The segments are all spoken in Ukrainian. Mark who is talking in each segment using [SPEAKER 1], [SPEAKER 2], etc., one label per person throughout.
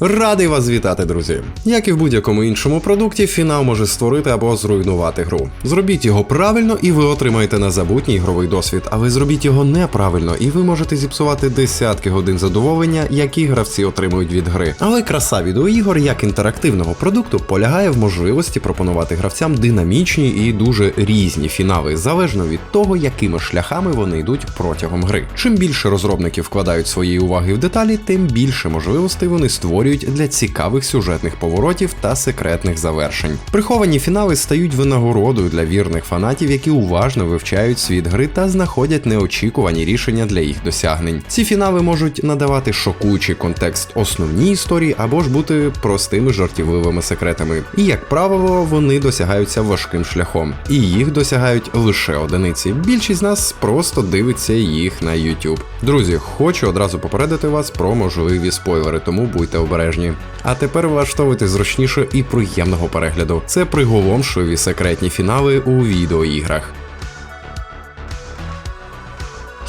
[SPEAKER 1] Радий вас вітати, друзі. Як і в будь-якому іншому продукті, фінал може створити або зруйнувати гру. Зробіть його правильно, і ви отримаєте незабутній ігровий досвід. Але зробіть його неправильно, і ви можете зіпсувати десятки годин задоволення, які гравці отримують від гри. Але краса відеоігор як інтерактивного продукту полягає в можливості пропонувати гравцям динамічні і дуже різні фінали, залежно від того, якими шляхами вони йдуть протягом гри. Чим більше розробники вкладають своєї уваги в деталі, тим більше можливостей вони створюють для цікавих сюжетних поворотів та секретних завершень. Приховані фінали стають винагородою для вірних фанатів, які уважно вивчають світ гри та знаходять неочікувані рішення для їх досягнень. Ці фінали можуть надавати шокуючий контекст основній історії або ж бути простими жартівливими секретами. І як правило, вони досягаються важким шляхом, і їх досягають лише одиниці. Більшість з нас просто дивиться їх на YouTube. Друзі, хочу одразу попередити вас про можливі спойлери, тому будьте обережні. А тепер влаштовуйте зручніше і приємного перегляду. Це приголомшливі секретні фінали у відеоіграх.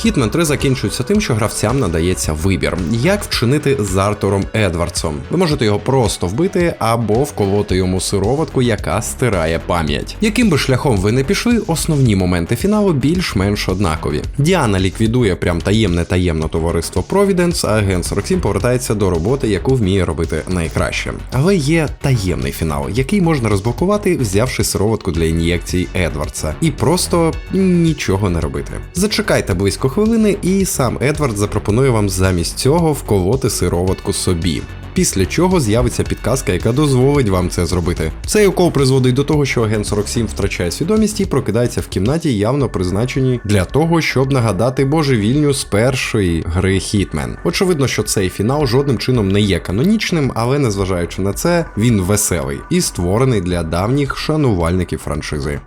[SPEAKER 1] Hitman 3 закінчується тим, що гравцям надається вибір, як вчинити з Артуром Едвардсом. Ви можете його просто вбити або вколоти йому сироватку, яка стирає пам'ять. Яким би шляхом ви не пішли, основні моменти фіналу більш-менш однакові. Діана ліквідує прям таємне таємне товариство Providence, а агент 47 повертається до роботи, яку вміє робити найкраще. Але є таємний фінал, який можна розблокувати, взявши сироватку для ін'єкцій Едвардса, і просто нічого не робити. Зачекайте близько хвилини, і сам Едвард запропонує вам замість цього вколоти сироватку собі. Після чого з'явиться підказка, яка дозволить вам це зробити. Цей укол призводить до того, що агент 47 втрачає свідомість і прокидається в кімнаті, явно призначеній для того, щоб нагадати божевільню з першої гри Hitman. Очевидно, що цей фінал жодним чином не є канонічним, але незважаючи на це, він веселий і створений для давніх шанувальників франшизи.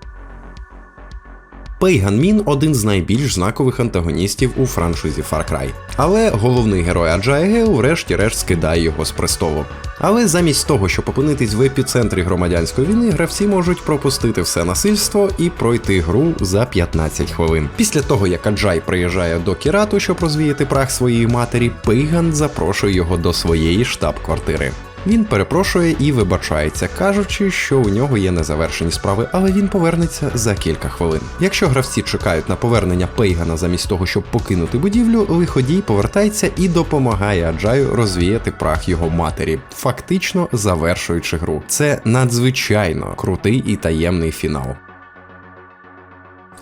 [SPEAKER 1] Пейган Мін один з найбільш знакових антагоністів у франшизі Far Cry. Але головний герой Аджая Гео врешті-решт скидає його з престолу. Але замість того, щоб опинитись в епіцентрі громадянської війни, гравці можуть пропустити все насильство і пройти гру за 15 хвилин. Після того, як Аджай приїжджає до Кірату, щоб розвіяти прах своєї матері, Пейган запрошує його до своєї штаб-квартири. Він перепрошує і вибачається, кажучи, що у нього є незавершені справи, але він повернеться за кілька хвилин. Якщо гравці чекають на повернення Пейгана замість того, щоб покинути будівлю, лиходій повертається і допомагає Аджаю розвіяти прах його матері, фактично завершуючи гру. Це надзвичайно крутий і таємний фінал.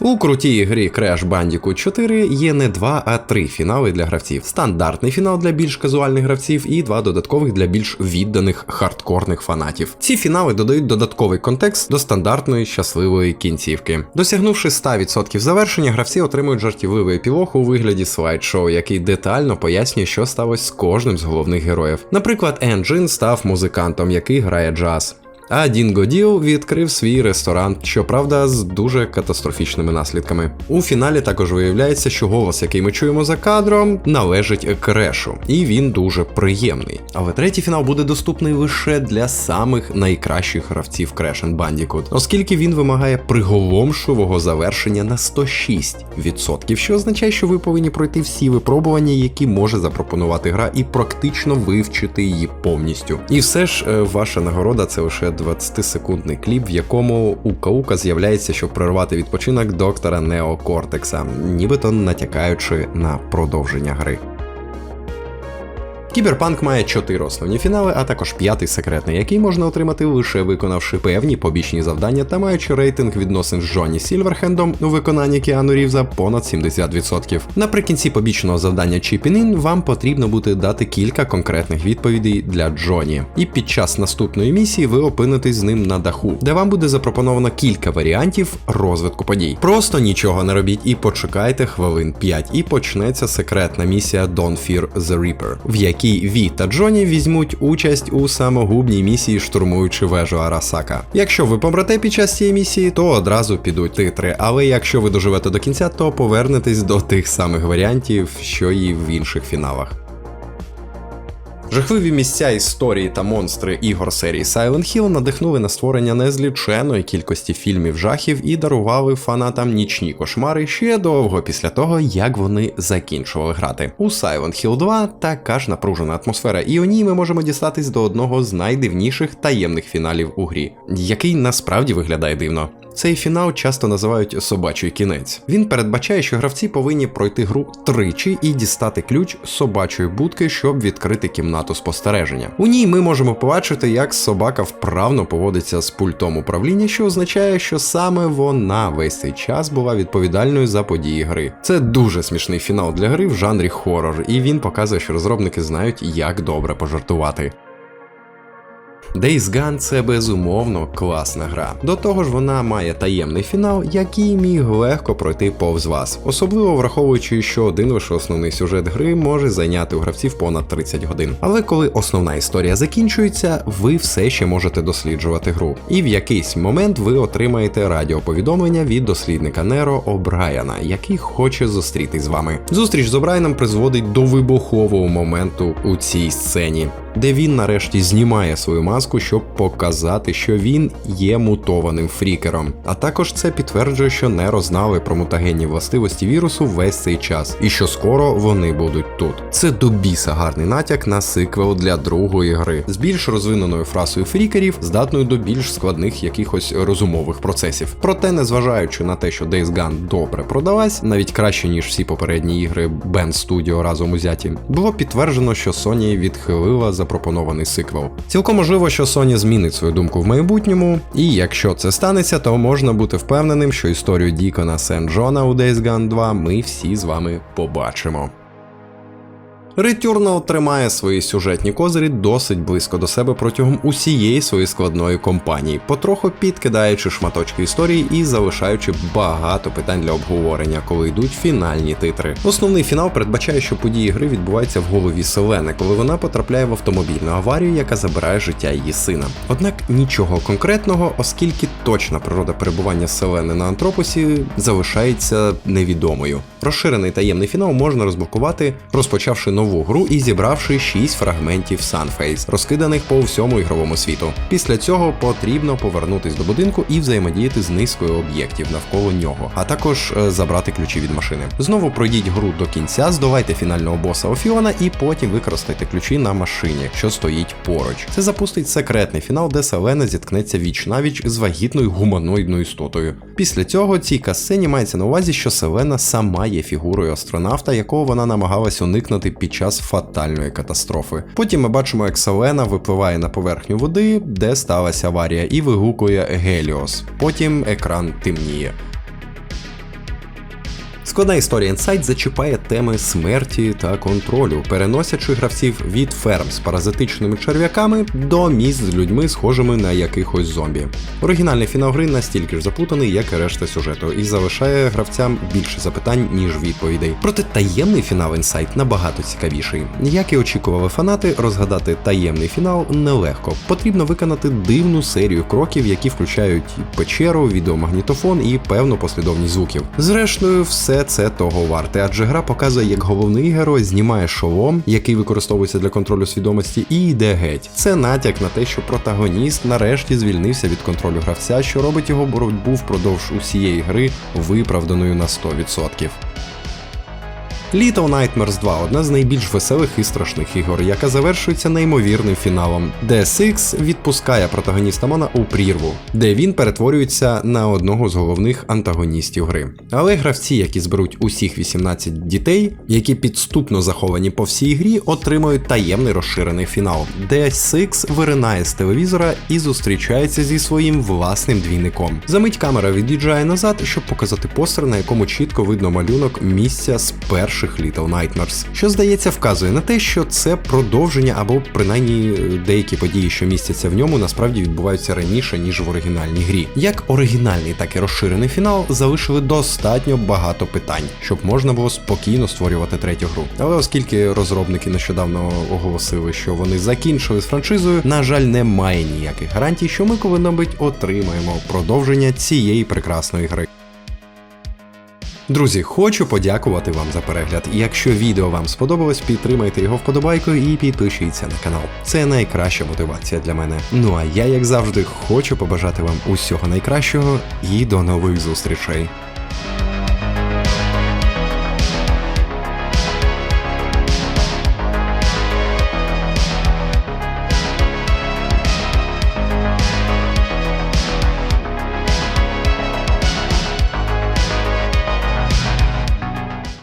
[SPEAKER 1] У крутій грі Crash Bandicoot 4 є не два, а три фінали для гравців: стандартний фінал для більш казуальних гравців і два додаткових для більш відданих хардкорних фанатів. Ці фінали додають додатковий контекст до стандартної щасливої кінцівки. Досягнувши 100% завершення, гравці отримують жартівливий епілог у вигляді слайд-шоу, який детально пояснює, що сталося з кожним з головних героїв. Наприклад, Енджин став музикантом, який грає джаз. А Дінго Діл відкрив свій ресторан, щоправда, з дуже катастрофічними наслідками. У фіналі також виявляється, що голос, який ми чуємо за кадром, належить Крешу, і він дуже приємний. Але третій фінал буде доступний лише для самих найкращих гравців Crash Bandicoot, оскільки він вимагає приголомшливого завершення на 106%, що означає, що ви повинні пройти всі випробування, які може запропонувати гра, і практично вивчити її повністю. І все ж е, ваша нагорода це лише 20-секундний кліп, в якому у Каука з'являється, щоб прорвати відпочинок доктора Нео Кортекса, нібито натякаючи на продовження гри. Кіберпанк має чотири основні фінали, а також п'ятий секретний, який можна отримати лише виконавши певні побічні завдання та маючи рейтинг відносин з Джонні Сільверхендом у виконанні Кіану Рівза понад 70%. Наприкінці побічного завдання In вам потрібно буде дати кілька конкретних відповідей для Джоні. І під час наступної місії ви опинитесь з ним на даху, де вам буде запропоновано кілька варіантів розвитку подій. Просто нічого не робіть і почекайте хвилин 5, і почнеться секретна місія Don't Fear the Reaper, в якій Ві та Джоні візьмуть участь у самогубній місії, штурмуючи вежу Арасака. Якщо ви помрете під час цієї місії, то одразу підуть титри. Але якщо ви доживете до кінця, то повернетесь до тих самих варіантів, що і в інших фіналах. Жахливі місця історії та монстри ігор серії Silent Hill надихнули на створення незліченої кількості фільмів жахів і дарували фанатам нічні кошмари ще довго після того, як вони закінчували грати. У Silent Hill 2 така ж напружена атмосфера, і у ній ми можемо дістатись до одного з найдивніших таємних фіналів у грі, який насправді виглядає дивно. Цей фінал часто називають собачий кінець. Він передбачає, що гравці повинні пройти гру тричі і дістати ключ собачої будки, щоб відкрити кімнату спостереження. У ній ми можемо побачити, як собака вправно поводиться з пультом управління, що означає, що саме вона весь цей час була відповідальною за події гри. Це дуже смішний фінал для гри в жанрі хоррор, і він показує, що розробники знають, як добре пожартувати. Days Gone це безумовно класна гра. До того ж, вона має таємний фінал, який міг легко пройти повз вас, особливо враховуючи, що один лише основний сюжет гри може зайняти у гравців понад 30 годин. Але коли основна історія закінчується, ви все ще можете досліджувати гру. І в якийсь момент ви отримаєте радіоповідомлення від дослідника Неро О'Брайана, який хоче зустрітись з вами. Зустріч з О'Брайаном призводить до вибухового моменту у цій сцені де він нарешті знімає свою маску, щоб показати, що він є мутованим фрікером. А також це підтверджує, що Неро знали про мутагенні властивості вірусу весь цей час, і що скоро вони будуть тут. Це до біса гарний натяк на сиквел для другої гри з більш розвиненою фрасою фрікерів, здатною до більш складних якихось розумових процесів. Проте, незважаючи на те, що Days Gone добре продалась, навіть краще ніж всі попередні ігри Band Studio разом узяті, було підтверджено, що Sony відхилила запропонований сиквел. Цілком можливо, що Sony змінить свою думку в майбутньому, і якщо це станеться, то можна бути впевненим, що історію Дікона Сен Джона у Days Gone 2 ми всі з вами побачимо. Returnal тримає свої сюжетні козирі досить близько до себе протягом усієї своєї складної компанії, потроху підкидаючи шматочки історії і залишаючи багато питань для обговорення, коли йдуть фінальні титри. Основний фінал передбачає, що події гри відбуваються в голові Селени, коли вона потрапляє в автомобільну аварію, яка забирає життя її сина. Однак нічого конкретного, оскільки точна природа перебування Селени на Антропосі залишається невідомою. Розширений таємний фінал можна розблокувати, розпочавши нову гру і зібравши 6 фрагментів Sunface, розкиданих по всьому ігровому світу. Після цього потрібно повернутись до будинку і взаємодіяти з низкою об'єктів навколо нього, а також е, забрати ключі від машини. Знову пройдіть гру до кінця, здавайте фінального боса Офіона і потім використайте ключі на машині, що стоїть поруч. Це запустить секретний фінал, де Селена зіткнеться віч навіч з вагітною гуманоїдною істотою. Після цього цій касцені мається на увазі, що Селена сама є фігурою астронавта, якого вона намагалась уникнути під час фатальної катастрофи. Потім ми бачимо, як Селена випливає на поверхню води, де сталася аварія, і вигукує Геліос. Потім екран темніє. Складна історія Insight зачіпає теми смерті та контролю, переносячи гравців від ферм з паразитичними черв'яками до місць з людьми, схожими на якихось зомбі. Оригінальний фінал гри настільки ж заплутаний, як і решта сюжету, і залишає гравцям більше запитань, ніж відповідей. Проте таємний фінал Insight набагато цікавіший. Як і очікували фанати, розгадати таємний фінал нелегко. Потрібно виконати дивну серію кроків, які включають печеру, відеомагнітофон і певну послідовність звуків. Зрештою, все це того варте, адже гра показує, як головний герой знімає шолом, який використовується для контролю свідомості, і йде геть. Це натяк на те, що протагоніст нарешті звільнився від контролю гравця, що робить його боротьбу впродовж усієї гри виправданою на 100%. Little Nightmares 2 одна з найбільш веселих і страшних ігор, яка завершується неймовірним фіналом, де Сикс відпускає протагоніста Мона у прірву, де він перетворюється на одного з головних антагоністів гри. Але гравці, які зберуть усіх 18 дітей, які підступно заховані по всій грі, отримують таємний розширений фінал, де Сикс виринає з телевізора і зустрічається зі своїм власним двійником. Замить камера від'їжджає назад, щоб показати постер, на якому чітко видно малюнок місця з перших Little Nightmares, що здається вказує на те, що це продовження або принаймні деякі події, що містяться в ньому, насправді відбуваються раніше ніж в оригінальній грі. Як оригінальний, так і розширений фінал залишили достатньо багато питань, щоб можна було спокійно створювати третю гру. Але оскільки розробники нещодавно оголосили, що вони закінчили з франшизою, на жаль, немає ніяких гарантій, що ми коли-небудь отримаємо продовження цієї прекрасної гри. Друзі, хочу подякувати вам за перегляд. Якщо відео вам сподобалось, підтримайте його вподобайкою і підпишіться на канал. Це найкраща мотивація для мене. Ну а я, як завжди, хочу побажати вам усього найкращого і до нових зустрічей.